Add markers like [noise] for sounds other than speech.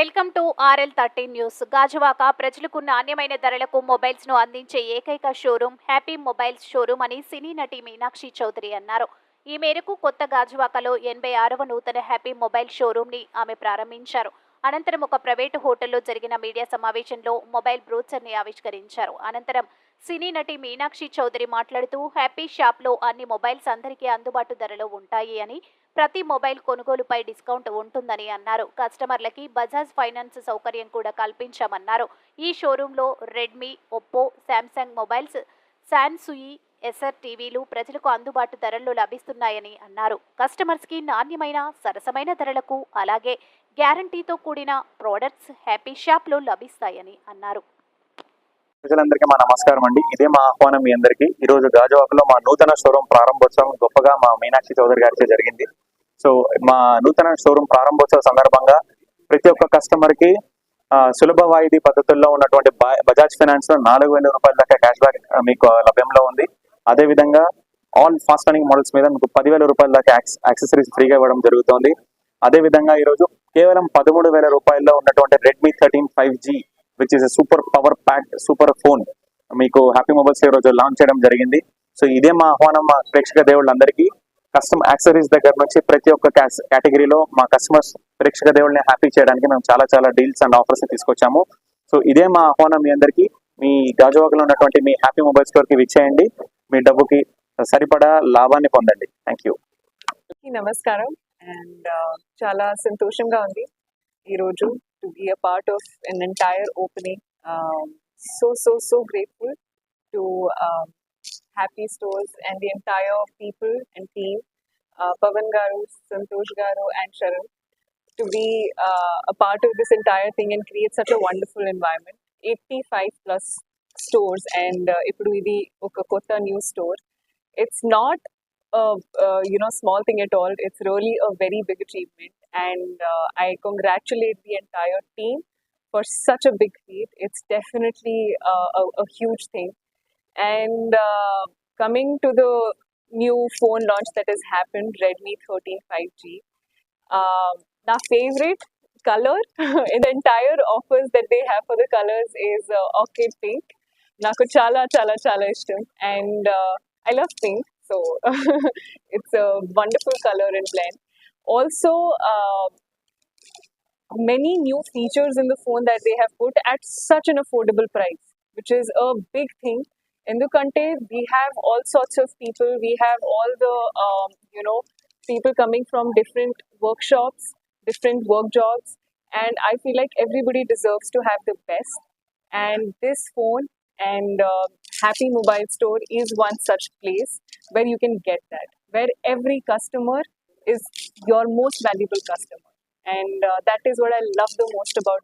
Welcome to RL thirteen news. Gajuwaka ప్రజలకు నాణ్యమైన ధరలకు మొబైల్స్ను అందించే ఏకైక షోరూం హ్యాపీ మొబైల్స్ షోరూమ్ అని సినీ నటి మీనాక్షి చౌదరి అన్నారు. ఈ మేరకు కొత్త గాజువాకలో ఎనభై ఆరవ నూతన హ్యాపీ మొబైల్ షోరూమ్ని ఆమె ప్రారంభించారు. అనంతరం ఒక ప్రైవేటు హోటల్లో జరిగిన మీడియా సమావేశంలో మొబైల్ బ్రోచర్ని ఆవిష్కరించారు. అనంతరం సినీ నటి మీనాక్షి చౌదరి మాట్లాడుతూ హ్యాపీ షాప్లో అన్ని మొబైల్స్ అందరికీ అందుబాటు ధరలో ఉంటాయి అని ప్రతి మొబైల్ కొనుగోలుపై డిస్కౌంట్ ఉంటుందని అన్నారు. కస్టమర్లకి బజాజ్ ఫైనాన్స్ సౌకర్యం కూడా కల్పించామన్నారు. ఈ షోరూంలో Redmi Oppo Samsung mobiles Sansui SR టీవీలు ప్రజలకు అందుబాటు ధరల్లో లభిస్తున్నాయని అన్నారు. కస్టమర్స్కి నాణ్యమైన సరసమైన ధరలకు అలాగే గ్యారంటీతో కూడిన ప్రోడక్ట్స్ హ్యాపీ షాప్లో లభిస్తాయని అన్నారు. ప్రజలందరికీ మా నమస్కారం అండి. ఇదే మా ఆహ్వానం మీ అందరికీ. ఈ రోజు గాజువాకలో మా నూతన షోరూమ్ ప్రారంభోత్సవం గొప్పగా మా మీనాక్షి చౌదరి గారితో జరిగింది. సో మా నూతన షోరూమ్ ప్రారంభోత్సవ సందర్భంగా ప్రతి ఒక్క కస్టమర్కి సులభ వాయిదీ పద్ధతుల్లో ఉన్నటువంటి బజాజ్ ఫైనాన్స్లో నాలుగు వేల రూపాయల దాకా క్యాష్ బ్యాక్ మీకు లభ్యంలో ఉంది. అదే విధంగా ఆల్ ఫాస్ట్ రన్నింగ్ మోడల్స్ మీద మీకు పదివేల రూపాయల దాకా యాక్సెసరీస్ ఫ్రీగా ఇవ్వడం జరుగుతుంది. అదే విధంగా ఈ రోజు కేవలం పదమూడు వేల రూపాయల్లో ఉన్నటువంటి Redmi thirteen five G which is super power pack super phone మీకు హ్యాపీ మొబైల్స్ ఈ రోజు లాంచ్ చేయడం జరిగింది. సో ఇదే మా ఆహ్వానం మా ప్రేక్షక దేవుళ్ళందరికీ. కస్టమ్ యాక్సరీస్ దగ్గర నుంచి ప్రతి ఒక్క కేటగిరీలో మా కస్టమర్స్ ప్రేక్షక దేవుళ్ళని హ్యాపీ చేయడానికి మేము చాలా చాలా డీల్స్ అండ్ ఆఫర్స్ తీసుకొచ్చాము. సో ఇదే మా ఆహ్వానం మీ అందరికీ. మీ గాజువాకలో ఉన్నటువంటి మీ హ్యాపీ మొబైల్ స్టోర్కి విచ్చేయండి. మీ డబ్బుకి సరిపడా లాభాన్ని పొందండి. థ్యాంక్ యూ నమస్కారం. అండ్ uh, చాలా సంతోషంగా ఉంది ఈరోజు to be a part of an entire opening. Um, so, so, so grateful to um, Happy Stores and the entire people and team, uh, Pavan Garu, Santosh Garu, and Sharan, to be uh, a part of this entire thing and create such a wonderful environment. 85 plus stores, and uh, Ipudu Oka Kota new store. It's not a, a you know small thing at all. It's really a very big achievement and uh, I congratulate the entire team for such a big feat. It's definitely uh, a, a, huge thing. And uh, coming to the new phone launch that has happened, Redmi 13 5G, um, my favorite color [laughs] in the entire offers that they have for the colors is uh, orchid pink. Naku chala chala chala ishtam. And uh, I love pink, so [laughs] it's a wonderful color and blend. Also, uh, many new features in the phone that they have put at such an affordable price, which is a big thing. Endukante, we have all sorts of people. We have all the um, you know people coming from different workshops, different work jobs, and I feel like everybody deserves to have the best. And this phone and uh, Happy Mobile Store is one such place where you can get that, where every customer is your most valuable customer. And uh, that is what I love the most about